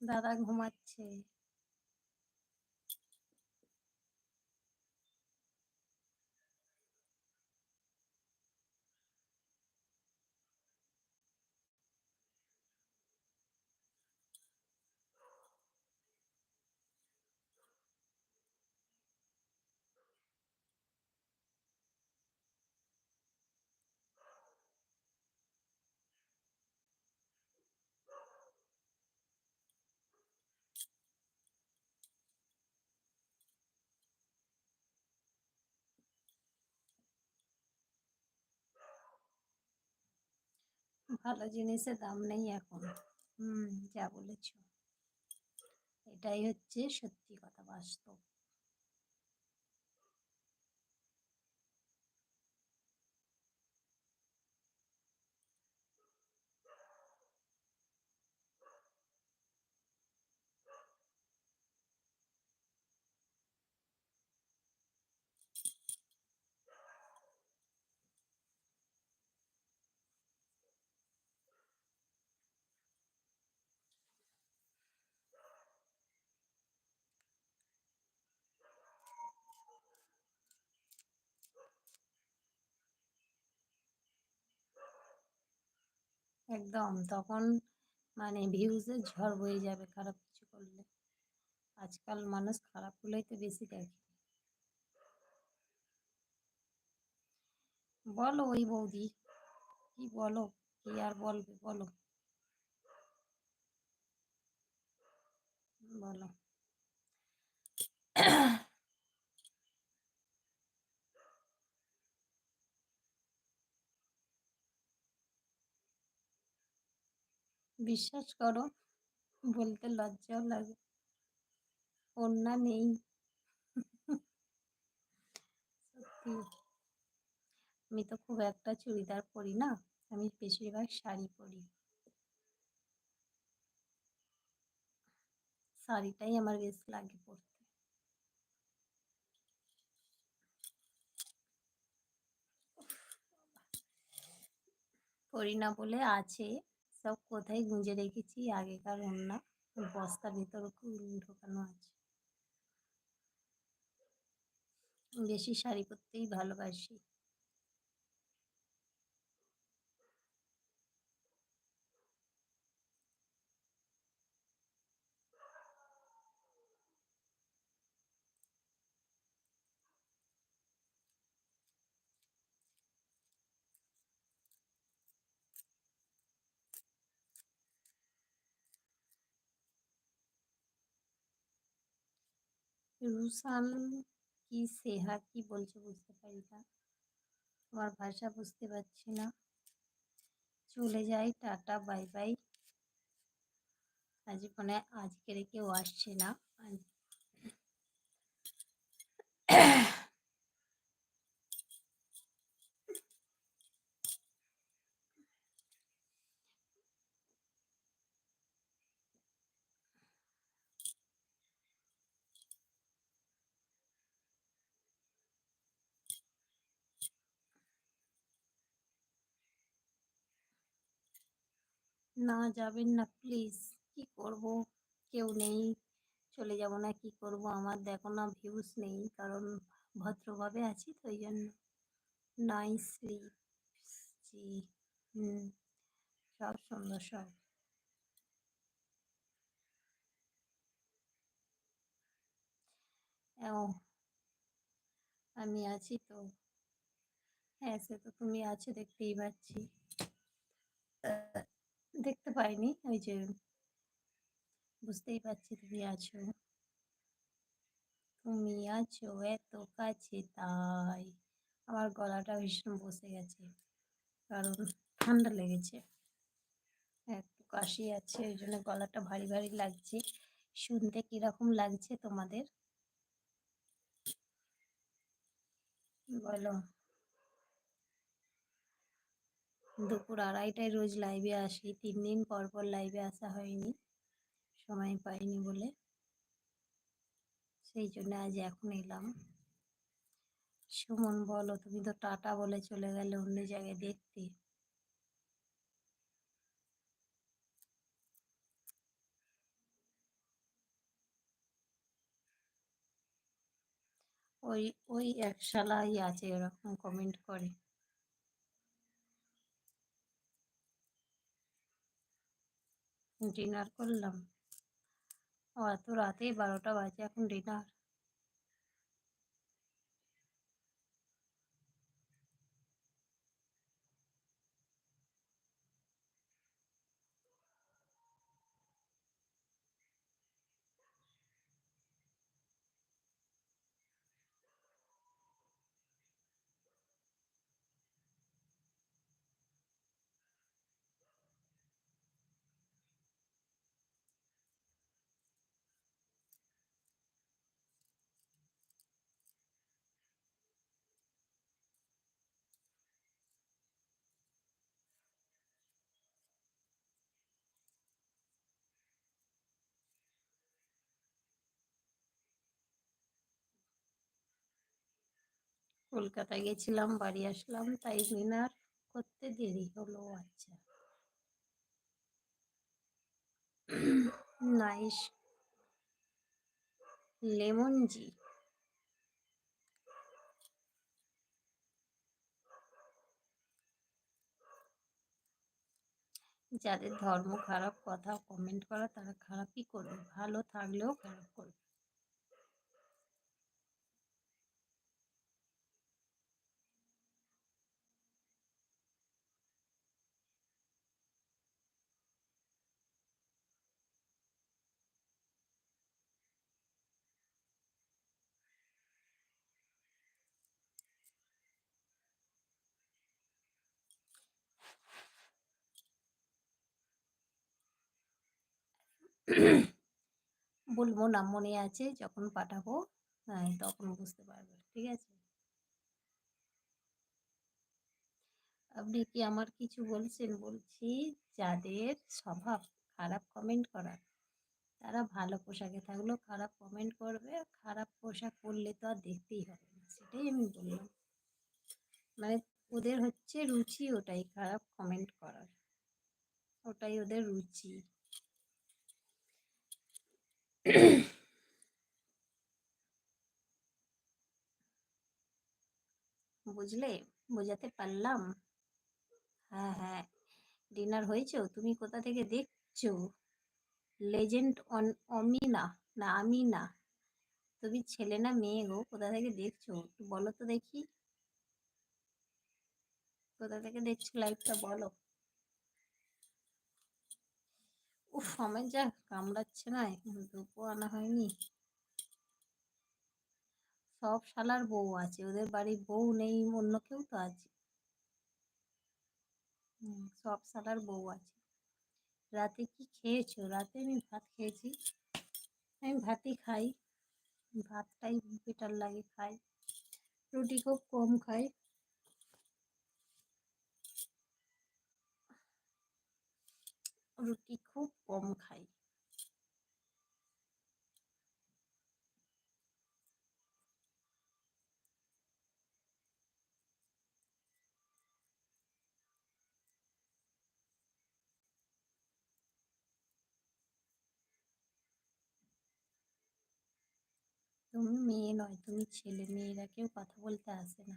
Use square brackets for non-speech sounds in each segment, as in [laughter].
দাদা ঘুমাচ্ছে। ভালো জিনিসের দাম নেই এখন। হুম যা বলেছ। এটাই হচ্ছে সত্যি কথা বাস্তব। একদম, তখন মানে ভিউজের ঝড় বয়ে যাবে খারাপ কিছু করলে। আজকাল মানুষ খারাপ হলেই তো বেশি দেখে। বলো ওই বৌদি, কি বলো? কি আর বলবে বলো? বলো। বিশ্বাস করো, বলতে লজ্জাও লাগে। ওড়না নেই। সত্যি। আমি তো খুব একটা চুড়িদার পরি না, আমি বেশিরভাগ শাড়ি পরি। শাড়িটাই আমার বেশ লাগে পরতে। পরি না বলে আছে। সব কোথায় গুঁজে রেখেছি আগেকার ওড়না বস্তার ভিতরে ঢোকানো আছে। বেশি শাড়ি পরতেই ভালোবাসি। রুসান কি সেহা কি বলছে বুঝতে পারি না। আমার ভাষা বুঝতে পারছি না। চলে যাই, টাটা, বাই বাই। আজ মানে আজকে কেউ আসছে না। না যাবেন না প্লিজ কি করব? কেউ নেই, চলে যাব না, কি করব? আমার দেখো না ভিউজ নেই, কারণ ভদ্রভাবে আছি তো ওই জন্য। নাই স্লিপ জি, হুম, সব সুন্দর, সব। আমি আছি তো। হ্যাঁ সে তো তুমি আছো, দেখতেই পাচ্ছি। দেখতে পাইনি, ওই যে বুঝতেই পারছি তুমি আছো। তুমি আছো এত কাছে, তাই আমার গলাটা ভীষণ বসে গেছে, কারণ ঠান্ডা লেগেছে। একটু কাশি আছে, ওই জন্য গলাটা ভারী ভারী লাগছে। শুনতে কীরকম লাগছে তোমাদের? বলো। দুপুর আড়াইটায় রোজ লাইভে আসি। তিন দিন পর পর লাইভে আসা হয়নি। সময় পাইনি বলে। সেই জন্য আজ এখন এলাম। সুমন, বলো, তুমি তো টাটা বলে চলে গেলে অন্য জায়গায় দেখতে। ওই ওই এক শালাই আছে এরকম কমেন্ট করে। ডিনার করলাম। ও এত রাতেই বারোটা বাজে এখন ডিনার। কলকাতায় গেছিলাম, বাড়ি আসলাম, তাই ডিনার করতে দেরি হলো আচ্ছা। [clears throat] নাইস। লেমন জি। যাদের ধর্ম খারাপ, কথা কমেন্ট করা, তারা খারাপই করবে, ভালো থাকলেও খারাপ করবে। বলব না, মনে আছে যখন পাঠাবো হ্যাঁ তখন বুঝতে পারবে, ঠিক আছে? আপনি কি আমার কিছু বলছেন? বলছি যাদের স্বভাব খারাপ কমেন্ট করার, তারা ভালো পোশাকে থাকলেও খারাপ কমেন্ট করবে, খারাপ পোশাক পরলে তো আর দেখতেই হবে না, সেটাই আমি বললাম। মানে ওদের হচ্ছে রুচি ওটাই, খারাপ কমেন্ট করার, ওটাই ওদের রুচি। বুঝলে? বোঝাতে পারলাম। হ্যাঁ হ্যাঁ। ডিনার হয়েছে? তুমি কোথা থেকে দেখছ? লেজেন্ড অন, অমিনা? না আমি না তুমি ছেলে না মেয়ে গো? কোথা থেকে দেখছ? একটু বলো তো দেখি। কোথা থেকে দেখছ? লাইভটা বলো। উফ আমার যা কামড়াচ্ছে না, এখন ধূপও আনা হয়নি। সব শালার বউ আছে, ওদের বাড়ির বউ নেই, অন্য কেউ তো আছে। সব শালার বউ আছে। রাতে কি খেয়েছো? রাতে আমি ভাত খেয়েছি। আমি ভাতই খাই। ভাতটাই বেটার লাগে খাই। রুটি খুব কম খাই। রুটি খুব কম খাই। তুমি মেয়ে নয়, তুমি ছেলে, মেয়েরা কেউ কথা বলতে আসে না।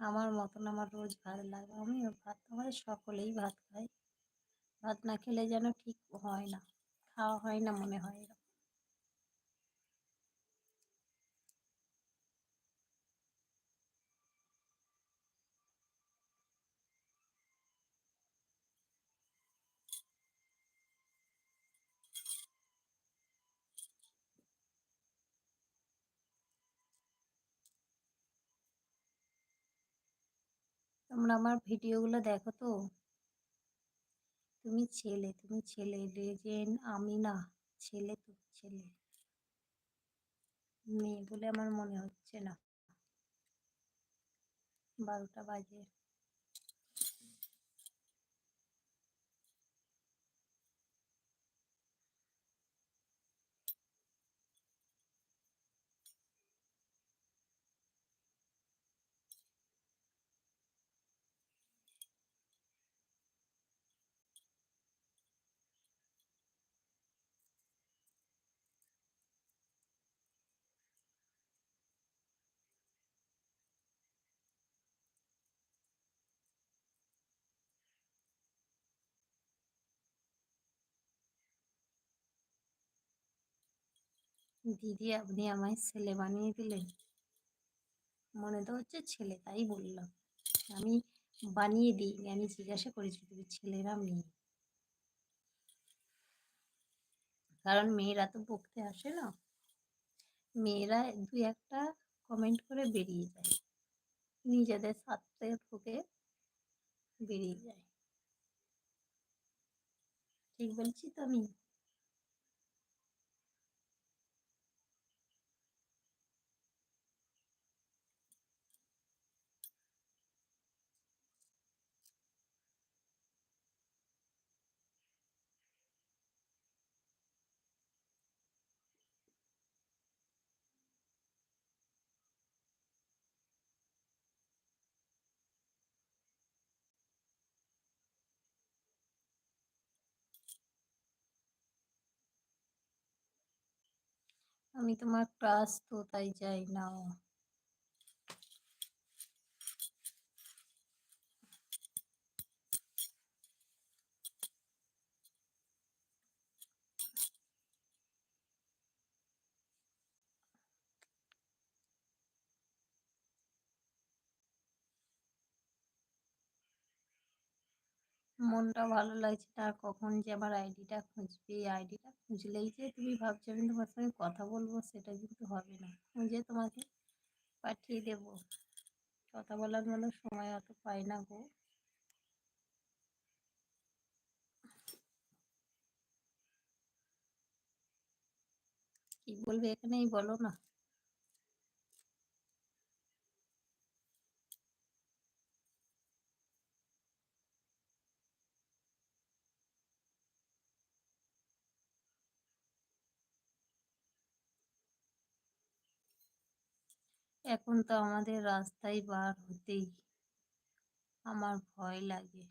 আমার মতন আমার রোজ ভাত লাগে। আমি ভাত আমাদের সকলেই ভাত খাই ভাত না খেলে যেন ঠিক হয় না, খাওয়া হয় না মনে হয় তোমরা আমার ভিডিওগুলো দেখো তো? তুমি ছেলে তুমি ছেলে লেজেন্ড আমি না ছেলে তো ছেলে। মেয়ে বলে আমার মনে হচ্ছে না। বারোটা বাজে। দিদি আপনি আমায় ছেলে বানিয়ে দিলেন? মনে তো হচ্ছে ছেলে, তাই বললাম। আমি বানিয়ে দিই, আমি জিজ্ঞাসা করেছি, তুমি ছেলেরা মেয়ে? কারণ মেয়েরা তো বকতে আসে না। মেয়েরা দু একটা কমেন্ট করে বেরিয়ে যায়। নিজেদের স্বার্থে ঢুকে বেরিয়ে যায়। ঠিক বলছি তো আমি? আমি তোমার ক্লাস তো তাই যাই না। মনটা ভালো লাগছে না, কখন যে আমার আইডিটা খুঁজবে আইডিটা খুঁজলেই যে তুমি ভাবছ আমি তোমার সঙ্গে কথা বলব, সেটা কিন্তু হবে না। খুঁজে তোমাকে পাঠিয়ে দেব, কথা বলার মতো সময় অত পাই না গো। কি বলবে এখানেই বলো না। এখন তো আমাদের রাস্তায় বার হতেই আমার ভয় লাগে।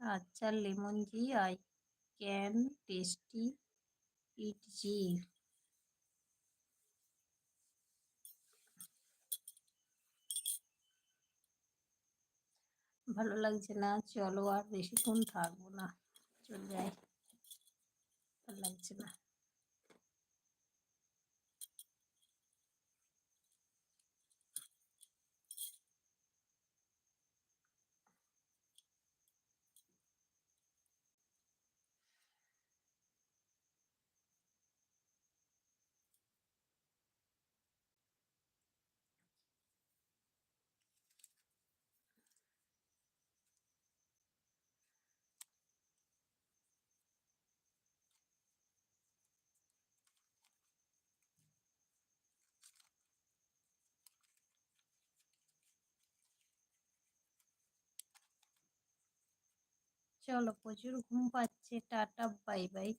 আচ্ছা লেমন জি আই ক্যান টেস্টি ইট জি। ভালো লাগছে না? চলো আর বেশিক্ষণ থাকব না। চলে যাই। ভালো লাগছে না। চলো প্রচুর ঘুম পাচ্ছে টাটা বাই বাই।